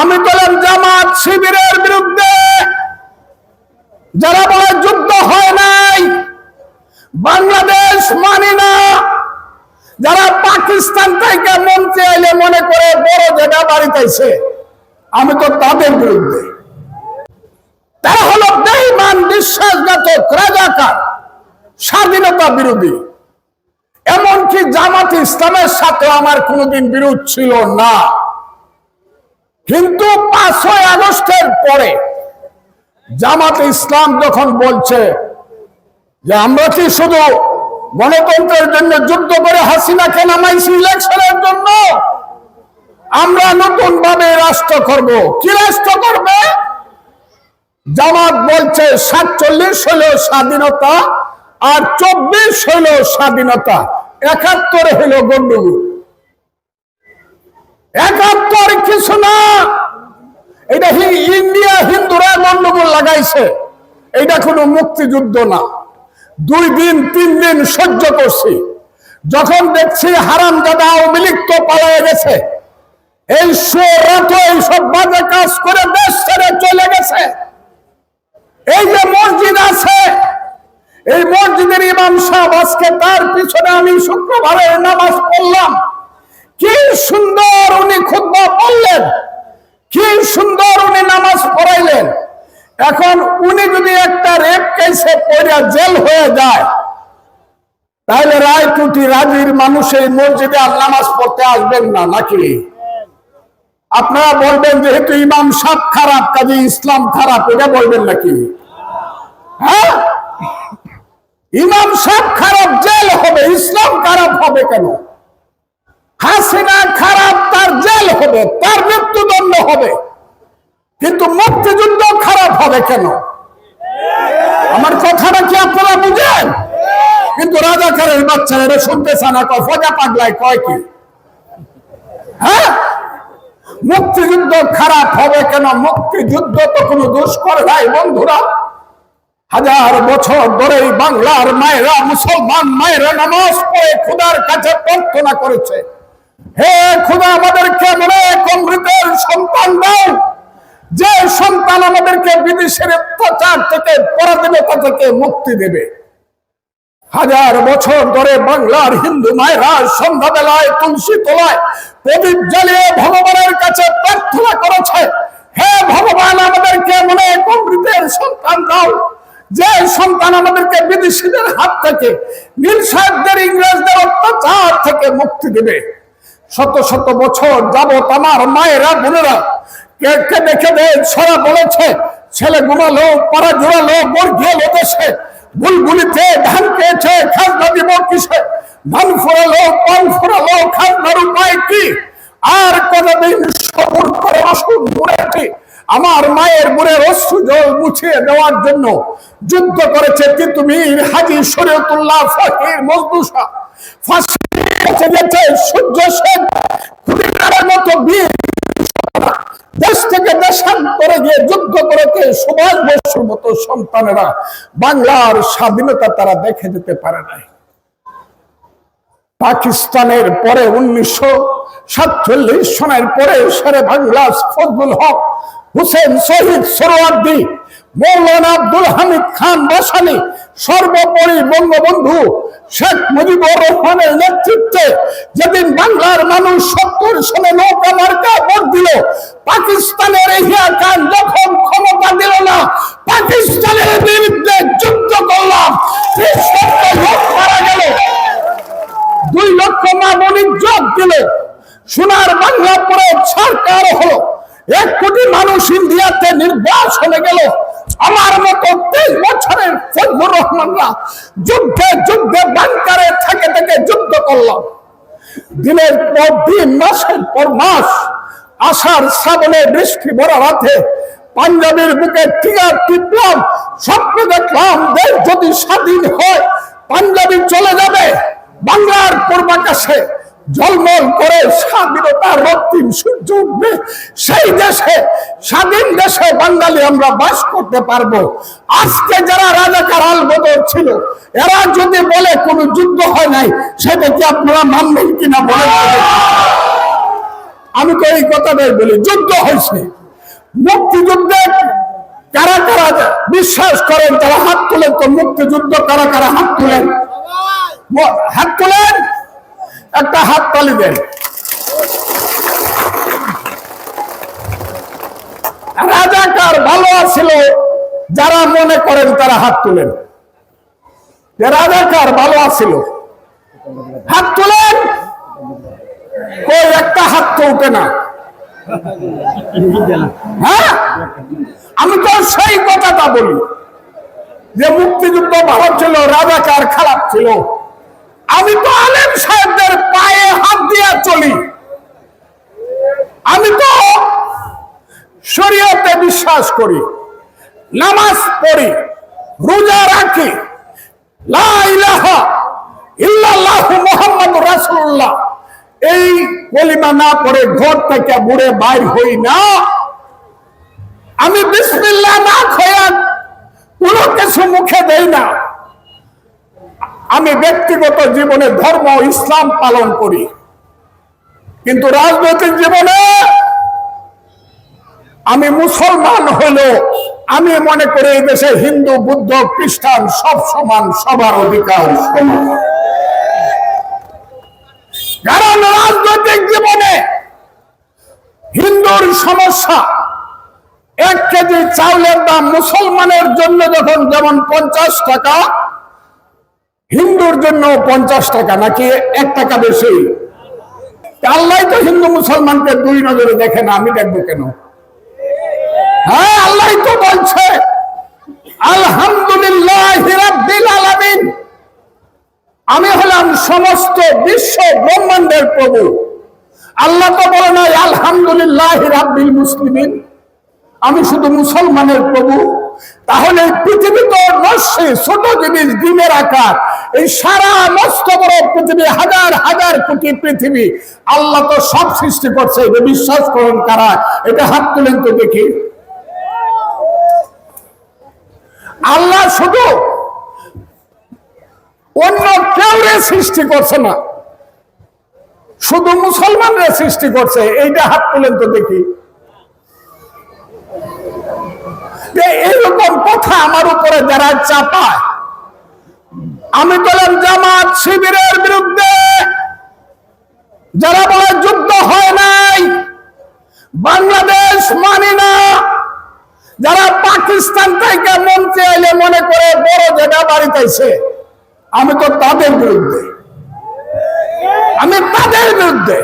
আমি বললাম, জামাত শিবিরের বিরুদ্ধে যারা বলে যুদ্ধ হয় নাই, বাংলাদেশ মানি না। যারা পাকিস্তান থেকে মন্ত্রী আইলে মনে করে বড় জায়গা বাড়িতেছে আমি তো তাদের বিরুদ্ধে। তারা হলো বেইমান বিশ্বাসঘাতক, রাজাকার, স্বাধীনতা বিরোধী। এমনকি জামাত ইসলামের সাথে আমার কোনোদিন বিরোধ ছিল না। কিন্তু পাঁচই আগস্টের পরে জামাত ইসলাম যখন বলছে যে আমরা কি শুধু গণতন্ত্রের জন্য যুদ্ধ করে হাসিনাকে নামাইছি ইলেকশনের জন্য? আমরা নতুন ভাবে রাষ্ট্র করব। কি রাষ্ট্র করবে? জামাত বলছে সাতচল্লিশ হলো স্বাধীনতা আর চব্বিশ হলো স্বাধীনতা। একাত্তর হলো গন্ডগোল একাত্তর কিছু না। এটা ইন্ডিয়া হিন্দুরা গন্ডগোল লাগাইছে। এটা কোনো মুক্তিযুদ্ধ না। দুই দিন, তিন দিন সহ্য করছি। যখন দেখছি হারাম দাদা আওয়ামী লীগ তো গেছে, এই সুরাত এইসব বাজে কাজ করে দেশ ছেড়ে চলে গেছে। এই যে মসজিদ আছে, এই মসজিদের ইমাম সাহেব আজকে তার পিছনে আমি শুক্রবারের নামাজ পড়লাম। কি সুন্দর উনি খুতবা বললেন কি সুন্দর উনি নামাজ পড়াইলেন। এখন উনি যদি একটা রেপ কেসে পড়ে জেল হয়ে যায়, তাহলে রায়টুটি রাজির মানুষ এই মসজিদে আর নামাজ পড়তে আসবেন না, নাকি? আপনারা বলবেন যেহেতু ইমাম সাহ খারাপ, কাজে ইসলাম খারাপ, এটা বলবেন নাকি? হ্যাঁ? ইমাম সাহ খারাপ, জেল হবে, ইসলাম খারাপ হবে কেন? হাসিনা খারাপ, তার জেল হবে, তার মৃত্যুদণ্ড হবে। কিন্তু মুক্তিযুদ্ধ খারাপ হবে কেন? আমার কথাটা কি আপনারা বুঝেন? কিন্তু রাজাকারের বাচ্চারা এটা শুনতে চানা কয়, ফজা পাগলায় কয় কি? হ্যাঁ? মুক্তিযুদ্ধ খারাপ হবে কেন? মুক্তিযুদ্ধ তো কোনো দোষ করে নাই, বন্ধুরা। হাজার বছর ধরে বাংলার মায়েরা, মুসলমান মায়েরা নামাজ পড়ে খুদার কাছে প্রার্থনা করেছে। হে খুদা, আমাদেরকে মনে অমৃতের সন্তান দাও। যে সন্তান আমাদেরকে বিদেশের অত্যাচার থেকে, পরাধীনতা থেকে মুক্তি দেবে। হাজার বছর ধরে বাংলার হিন্দু মায়েরা সন্ধ্যাবেলায় তুলসী তোলায় প্রদীপ জ্বালিয়ে ভগবানের কাছে প্রার্থনা করেছে। হে ভগবান, আমাদেরকে মনে অমৃতের সন্তান দাও। যে সন্তান আমাদেরকে বিদেশিদের হাত থেকে, নীল সাহেবদের ইংরেজদের অত্যাচার থেকে মুক্তি দেবে। শত শত বছর যাবত আমার মায়েরা, বোনেরা কে কেঁদে ছড়া বলেছে, ছেলে ঘুমালো, পাড়া জোড়ালো বর্গিয়ালো দেশে বুলবুলিতে ধান ধান ফোরালো, পান ফোরালো উপায় কি? আর কতদিন সবর করে আসুন আমার মায়ের বুড়ের অশ্রু জল মুছিয়ে দেওয়ার জন্য যুদ্ধ করেছে তিতুমির হাজি শরীয়তুল্লাহ ফকির মজদুসা। ফাঁসি বাংলার স্বাধীনতা তারা দেখে যেতে পারে নাই। পাকিস্তানের পরে উনিশশো সাতচল্লিশ সনের পরে সেরে বাংলা ফজলুল হক, হুসেন শহীদ সোহরার্দি মৌলানা আব্দুল হামিদ খান বাসানি সর্বোপরি বঙ্গবন্ধু শেখ মুজিবুর রহমানের নেতৃত্বে যেদিন বাংলার মানুষ সত্তর সনে নৌকা মার্কা ভোট দিল, পাকিস্তানের এহিয়া খান যখন ক্ষমতা দিল না। পাকিস্তানের বিরুদ্ধে যুদ্ধ করলাম। মারা গেল। দুই লক্ষ মা যোগ দিল। সোনার বাংলা পরে সরকার হলো। এক কোটি মানুষ ইন্ডিয়াতে নির্বাসনে গেল। আমার মতো তেইশ বছরের ফজলুর রহমানরা যুদ্ধে যুদ্ধে বাংকারে থেকে থেকে যুদ্ধ করলাম দিনের পর দিন, মাসের পর মাস, আষাঢ় শ্রাবণে বৃষ্টি ভরা রাতে পাঞ্জাবের বুকে টিকা টিপলাম, স্বপ্ন দেখলাম, দেশ যদি স্বাধীন হয়, পাঞ্জাবি চলে যাবে, বাংলার পূর্বাকাশে। ঝলমল করে স্বাধীনতার রক্তিম সূর্য উঠবে। সেই দেশে, স্বাধীন দেশে বাঙালি আমরা বাস করতে পারব। আজকে যারা রাজাকার আলবদর ছিল, এরা যদি বলে কোনো যুদ্ধ হয় নাই, সেটা কি আপনারা মানবেন কিনা বলে আমি তো এই কথাটাই বলি, যুদ্ধ হয়েছে। মুক্তিযুদ্ধে কারা কারা বিশ্বাস করেন তারা হাত তুলেন, তো মুক্তিযুদ্ধ কারা কারা হাত তুলেন? হাত তুলেন? একটা হাত তালি দেন। রাজাকার ভালো আছিল যারা মনে করেন তারা হাত তুলেন। রাজাকার ভালো আছিল হাত তুলেন। কই একটা হাত তো উঠে না। হ্যাঁ? আমি তো সেই কথাটা বলি। যে মুক্তিযুদ্ধ ভালো ছিল, রাজাকার খারাপ ছিল। আমি তো দিয়ে চলি। আমি তো শরীয়তে বিশ্বাস করি, নামাজ পড়ি, রোজা রাখি। এই কলিমা না ঘর থেকে বুড়ে বাইর হই না। আমি বিসমিল্লাহ না কোনো কিছু মুখে দেই না। আমি ব্যক্তিগত জীবনে ধর্ম ইসলাম পালন করি। কিন্তু রাজনৈতিক জীবনে আমি মুসলমান হলো আমি মনে করি এই দেশে হিন্দু, বুদ্ধ, খ্রিস্টান সব সমান, সবার অধিকার কারণ রাজনৈতিক জীবনে হিন্দুর সমস্যা, এক কেজি চাউলের দাম মুসলমানের জন্য যখন যেমন পঞ্চাশ টাকা, হিন্দুর জন্য পঞ্চাশ টাকা, নাকি এক টাকা বেশি? আল্লাহ তো হিন্দু মুসলমানকে দুই নজরে দেখে না, আমি দেখব কেন? হ্যাঁ আল্লাহ তো বলছে, আলহামদুলিল্লাহ আমি হলাম সমস্ত বিশ্ব ব্রহ্মাণ্ডের প্রভু। আল্লাহ তো বলে নাই, আলহামদুলিল্লাহ রাব্বিল মুসলিমিন। আমি শুধু মুসলমানের প্রভু। তাহলে পৃথিবী তো নস্যে ছোট জিনিস ডিমের আকার। এই সারা মস্ত বড় পৃথিবী, হাজার হাজার কোটি পৃথিবী। আল্লাহ তো সব সৃষ্টি করছে, এটা বিশ্বাস করেন কারা? এটা হাত তুলেন তো দেখি। আল্লাহ শুধু অন্য কেউরে সৃষ্টি করছে না, শুধু মুসলমানরা সৃষ্টি করছে, এইটা হাত তুলেন তো দেখি যে এইরকম কথা আমার উপরে যারা চাপায় আমি বললাম, জামাত শিবিরের বিরুদ্ধে যারা বলে যুদ্ধ হয় নাই, বাংলাদেশ মানি না। যারা পাকিস্তান থেকে মন্ত্রী আইলে মনে করে বড় জায়গা বাড়িতেছে, আমি তো তাদের বিরুদ্ধে। আমি তাদের বিরুদ্ধে।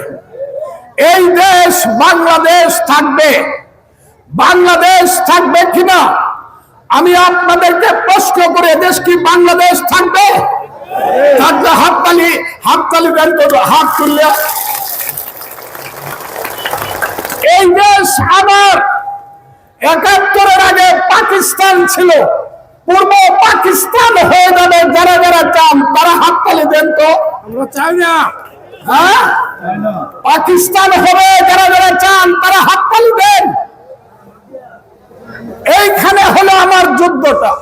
এই দেশ বাংলাদেশ থাকবে। বাংলাদেশ থাকবে কিনা? আমি আপনাদেরকে প্রশ্ন করে দেশ কি বাংলাদেশ থাকবে? থাকলে হাততালি হাততালি দেন তো হাত তুললে। এই দেশ আমার। একাত্তরের আগে পাকিস্তান ছিল। পূর্ব পাকিস্তান হয়ে যাবে যারা যারা চান তারা হাততালি দেন তো। আমরা চাই না। হ্যাঁ? পাকিস্তান হবে যারা যারা চান তারা হাততালি দেন। এইখানে হলো আমার যুদ্ধটা।